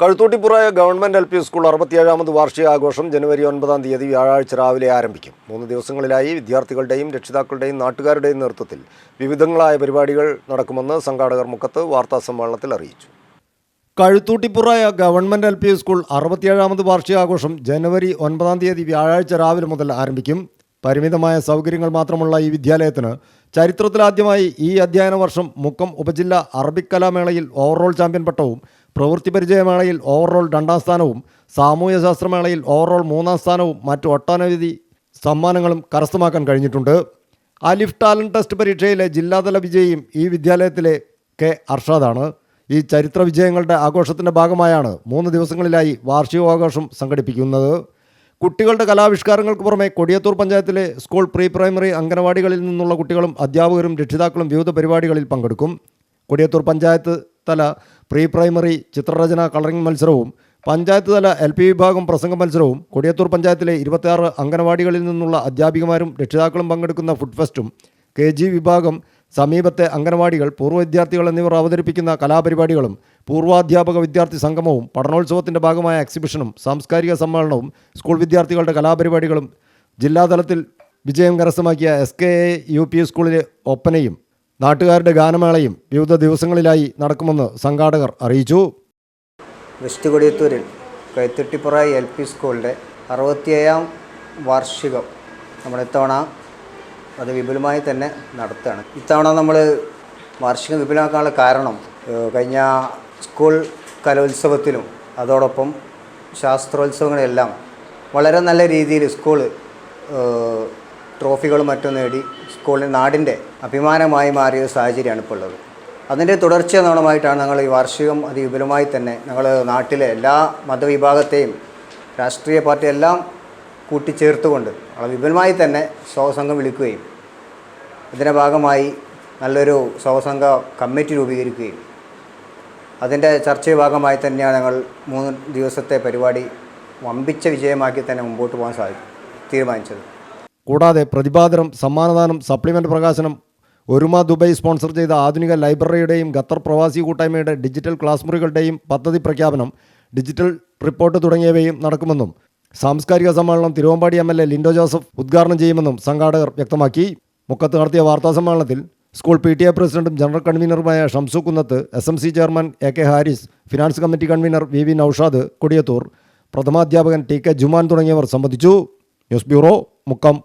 Kazhuthuttippura government L P school അറുപത്തിയേഴാമത് വാർഷികാഘോഷം ജനുവരി ഒൻപതാം തീയതി വ്യാഴാഴ്ച രാവിലെ ആരംഭിക്കും. മൂന്ന് ദിവസങ്ങളിലായി വിദ്യാർത്ഥികളുടെയും രക്ഷിതാക്കളുടെയും നാട്ടുകാരുടെയും നേതൃത്വത്തിൽ വിവിധങ്ങളായ പരിപാടികൾ നടക്കുമെന്ന് സംഘാടകർ മുഖത്ത് വാർത്താ സമ്മേളനത്തിൽ അറിയിച്ചു. Kazhuthuttippura government L P school അറുപത്തിയേഴാമത് വാർഷികാഘോഷം ജനുവരി ഒൻപതാം തീയതി വ്യാഴാഴ്ച രാവിലെ മുതൽ ആരംഭിക്കും. പരിമിതമായ സൗകര്യങ്ങൾ മാത്രമുള്ള ഈ വിദ്യാലയത്തിന് ചരിത്രത്തിലാദ്യമായി ഈ അധ്യയന വർഷം മുക്കം ഉപജില്ല അറബിക് കലാമേളയിൽ ഓവറോൾ ചാമ്പ്യൻ പട്ടവും പ്രവൃത്തി പരിചയമേളയിൽ ഓവറോൾ രണ്ടാം സ്ഥാനവും സാമൂഹ്യ ശാസ്ത്രമേളയിൽ ഓവറോൾ മൂന്നാം സ്ഥാനവും മറ്റു ഒട്ടനവധി സമ്മാനങ്ങളും കരസ്ഥമാക്കാൻ കഴിഞ്ഞിട്ടുണ്ട്. അലിഫ് ടാലന്റ് ടെസ്റ്റ് പരീക്ഷയിലെ ജില്ലാതല വിജയിയും ഈ വിദ്യാലയത്തിലെ കെ അർഷാദാണ്. ഈ ചരിത്ര വിജയങ്ങളുടെ ആഘോഷത്തിന്റെ ഭാഗമായാണ് മൂന്ന് ദിവസങ്ങളിലായി വാർഷികാഘോഷം സംഘടിപ്പിക്കുന്നത്. കുട്ടികളുടെ കലാവിഷ്കാരങ്ങൾക്ക് പുറമെ കൊടിയത്തൂർ പഞ്ചായത്തിലെ സ്കൂൾ പ്രീ പ്രൈമറി അംഗനവാടികളിൽ നിന്നുള്ള കുട്ടികളും അധ്യാപകരും രക്ഷിതാക്കളും വിവിധ പരിപാടികളിൽ പങ്കെടുക്കും. കൊടിയത്തൂർ പഞ്ചായത്ത് തല പ്രീ പ്രൈമറി ചിത്രരചന കളറിംഗ് മത്സരവും പഞ്ചായത്ത് തല എൽ പി വിഭാഗം പ്രസംഗ മത്സരവും കൊടിയത്തൂർ പഞ്ചായത്തിലെ ഇരുപത്തിയാറ് അംഗനവാടികളിൽ നിന്നുള്ള അധ്യാപികമാരും രക്ഷിതാക്കളും പങ്കെടുക്കുന്ന ഫുഡ് ഫെസ്റ്റും കെ ജി വിഭാഗം സമീപത്തെ അംഗനവാടികൾ പൂർവ വിദ്യാർത്ഥികൾ എന്നിവർ അവതരിപ്പിക്കുന്ന കലാപരിപാടികളും പൂർവാധ്യാപക വിദ്യാർത്ഥി സംഗമവും പഠനോത്സവത്തിന്റെ ഭാഗമായ എക്സിബിഷനും സാംസ്കാരിക സമ്മേളനവും സ്കൂൾ വിദ്യാർത്ഥികളുടെ കലാപരിപാടികളും ജില്ലാതലത്തിൽ വിജയം കരസ്ഥമാക്കിയ S K A U P സ്കൂളിലെ ഒപ്പനയും നാട്ടുകാരുടെ ഗാനമേളയും വിവിധ ദിവസങ്ങളിലായി നടക്കുമെന്ന് സംഘാടകർ അറിയിച്ചു. വെസ്റ്റ് കൊടിയത്തൂരിൽ കൈത്തട്ടിപ്പുറ എൽ പി സ്കൂളിന്റെ അറുപത്തിയേഴാം വാർഷികം. ഇത്തവണ അത് വിപുലമായി തന്നെ നടത്തുകയാണ്. ഇത്തവണ നമ്മൾ വാർഷികം വിപുലമാക്കാനുള്ള കാരണം കഴിഞ്ഞ സ്കൂൾ കലോത്സവത്തിലും അതോടൊപ്പം ശാസ്ത്രോത്സവങ്ങളെല്ലാം വളരെ നല്ല രീതിയിൽ സ്കൂൾ ട്രോഫികളും മറ്റും നേടി സ്കൂളിന്റെ നാടിന്റെ അഭിമാനമായി മാറിയ സാഹചര്യമാണ് ഇപ്പോൾ ഉള്ളത്. അതിന്റെ തുടർച്ച എന്നോണമായിട്ടാണ് ഞങ്ങൾ ഈ വാർഷികം അതിവിപുലമായി തന്നെ ഞങ്ങൾ നാട്ടിലെ എല്ലാ മതവിഭാഗത്തെയും രാഷ്ട്രീയ പാർട്ടി എല്ലാം കൂട്ടിച്ചേർത്തുകൊണ്ട് വളരെ വിപുലമായി തന്നെ സ്വാസംഘം വിളിക്കുകയും ഇതിന്റെ ഭാഗമായി നല്ലൊരു സ്വസംഘ കമ്മിറ്റി രൂപീകരിക്കുകയും അതിന്റെ ചർച്ചയുടെ ഭാഗമായി തന്നെയാണ് ഞങ്ങൾ മൂന്ന് ദിവസത്തെ പരിപാടി വമ്പിച്ച വിജയമാക്കി തന്നെ മുമ്പോട്ട് പോകാൻ സാധിക്കും തീരുമാനിച്ചത്. കൂടാതെ പ്രതിഭാതരം സമ്മാനദാനം സപ്ലിമെന്റ് പ്രകാശനം ഒരുമ ദുബൈ സ്പോൺസർ ചെയ്ത ആധുനിക ലൈബ്രറിയുടെയും ഖത്തർ പ്രവാസി കൂട്ടായ്മയുടെ ഡിജിറ്റൽ ക്ലാസ് മുറികളുടെയും പദ്ധതി പ്രഖ്യാപനം ഡിജിറ്റൽ റിപ്പോർട്ട് തുടങ്ങിയവയും നടക്കുമെന്നും സാംസ്കാരിക സമ്മേളനം Thiruvambady M L A Lindo Joseph ഉദ്ഘാടനം ചെയ്യുമെന്നും സംഘാടകർ വ്യക്തമാക്കി. മുക്കത്ത് നടത്തിയ വാർത്താ സമ്മേളനത്തിൽ സ്കൂൾ പി ടി എ പ്രസിഡന്റും general കൺവീനറുമായ Shamsu Kunnath S M C chairman A K Haris finance committee convener V V Noushad Kodiyathur പ്രഥമാധ്യാപകൻ T K Juman തുടങ്ങിയവർ സംബന്ധിച്ചു. News bureau Mukkam.